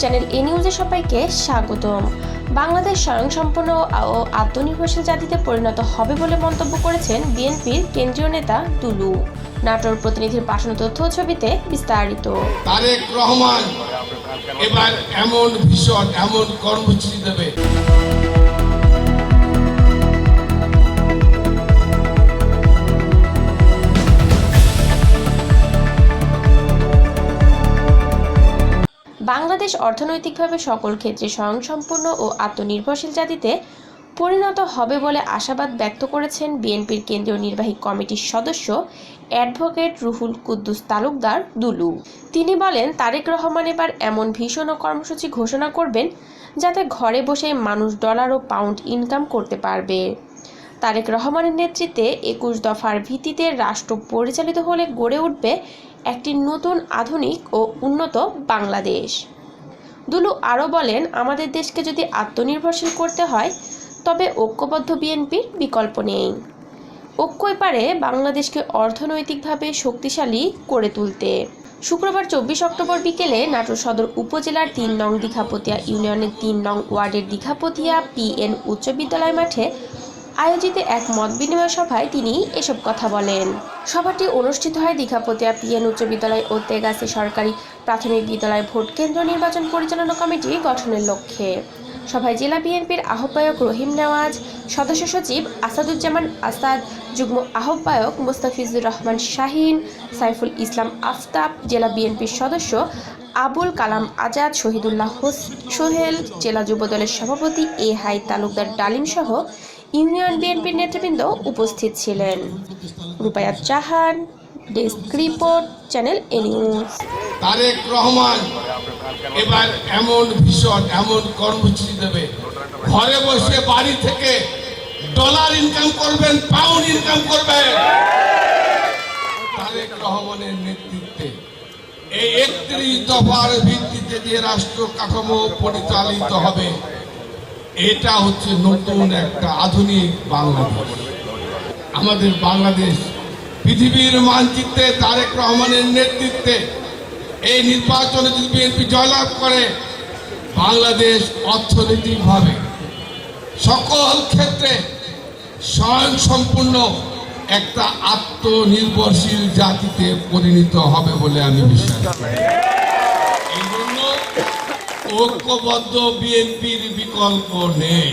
Channel এ নিউজে সবাইকে স্বাগতম। বাংলাদেশ স্বয়ংসম্পন্ন ও আত্মনির্ভরশীল জাতিতে পরিণত হবে বলে মন্তব্য করেছেন বিএনপির কেন্দ্রীয় নেতা তুলু নাটোর প্রতিনিধির পাঠানো তথ্য ছবিতে বিস্তারিত। তারেক রহমান এবার এমন ভীষণ, এমন কর্মসূচি দেবে। বাংলাদেশ অর্থনৈতিকভাবে সকল ক্ষেত্রে স্বয়ংসম্পূর্ণ ও আত্মনির্ভরশীল জাতিতে পরিণত হবে বলে আশাবাদ ব্যক্ত করেছেন বিএনপির কেন্দ্রীয় নির্বাহী কমিটির সদস্য অ্যাডভোকেট রুহুল কুদ্দুস তালুকদার দুলু। তিনি বলেন, তারেক রহমান এবার এমন ভীষণ কর্মসূচি ঘোষণা করবেন যাতে ঘরে বসেই মানুষ ডলার ও পাউন্ড ইনকাম করতে পারবে। তারেক রহমানের নেতৃত্বে একুশ দফার ভিত্তিতে রাষ্ট্র পরিচালিত হলে গড়ে উঠবে একটি নতুন আধুনিক ও উন্নত বাংলাদেশ। দুলু আরও বলেন, আমাদের দেশকে যদি আত্মনির্ভরশীল করতে হয়, তবে ঐক্যবদ্ধ বিএনপির বিকল্প নেই। ঐক্যই পারে বাংলাদেশকে অর্থনৈতিকভাবে শক্তিশালী করে তুলতে। শুক্রবার চব্বিশ অক্টোবর বিকেলে নাটোর সদর উপজেলার তিন নং দীঘাপতিয়া ইউনিয়নের তিন নং ওয়ার্ডের দীঘাপতিয়া পিএন উচ্চ বিদ্যালয় মাঠে আয়োজিত এক মত বিনিময় সভায় তিনি এসব কথা বলেন। সভাটি অনুষ্ঠিত হয় দীঘাপতিয়া পিএন উচ্চ বিদ্যালয় ও তেগাসি সরকারি প্রাথমিক বিদ্যালয় ভোট কেন্দ্র নির্বাচন পরিচালনা কমিটি গঠনের লক্ষ্যে। সভায় জেলা বিএনপির আহ্বায়ক রহিম নেওয়াজ, সদস্য সচিব আসাদুজ্জামান আসাদ, যুগ্ম আহ্বায়ক মুস্তাফিজুর রহমান শাহিন, সাইফুল ইসলাম আফতাব, জেলা বিএনপির সদস্য আবুল কালাম আজাদ, শহীদুল্লাহ সোহেল, জেলা যুবদলের সভাপতি এ হাই তালুকদার ডালিম সহ ইউনিয়ন বিএনপির নেতৃবৃন্দ উপস্থিত ছিলেন। Rupayat Jahan, desk report, channel A news. Tarek Rahman এবার এমন ভীষণ, এমন কর্মসূচি দেবে। ঘরে বসে বাড়ি থেকে ডলার ইনকাম করবেন পাউন্ড ইনকাম করবেন। তারেক রহমানের নেতৃত্বে এই একত্রিশ দফার ভিত্তিতে যে রাষ্ট্র কাঠামো পরিচালিত হবে এটা হচ্ছে নতুন একটা আধুনিক বাংলাদেশ। আমাদের বাংলাদেশ, পৃথিবীর মানচিত্রে তারেক রহমানের নেতৃত্বে এই নির্বাচনে যদি বিএনপি জয়লাভ করে, বাংলাদেশ অর্থনৈতিকভাবে সকল ক্ষেত্রে স্বয়ং সম্পূর্ণ একটা আত্মনির্ভরশীল জাতিতে পরিণত হবে বলে আমি বিশ্বাস করি। ঐক্যবদ্ধ বিএনপির বিকল্প নেই।